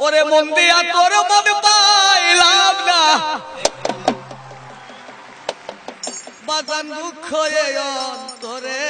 ওরে মন দিয়া তোর মন পাইলাম না। বাজান দুঃখ অন্তরে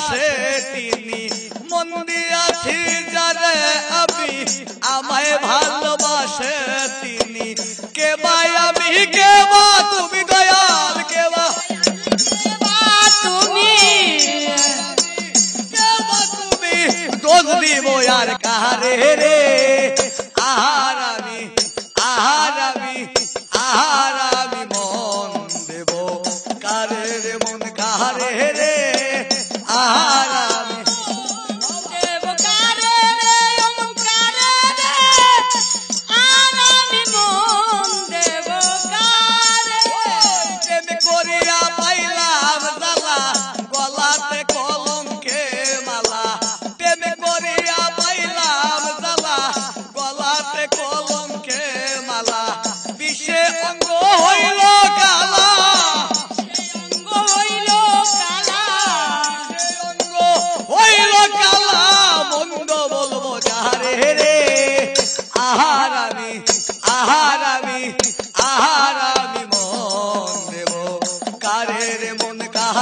পাশে তিনি। মন দিয়াছি যারে আমি, আমায় ভালোবাসে তিনি। আমি তুমি দয়াল তুমি? তুমি? দোষ দিব আর কাহারে রে? আহার আমি মন দেব। কারে রে মন কাহারে রে?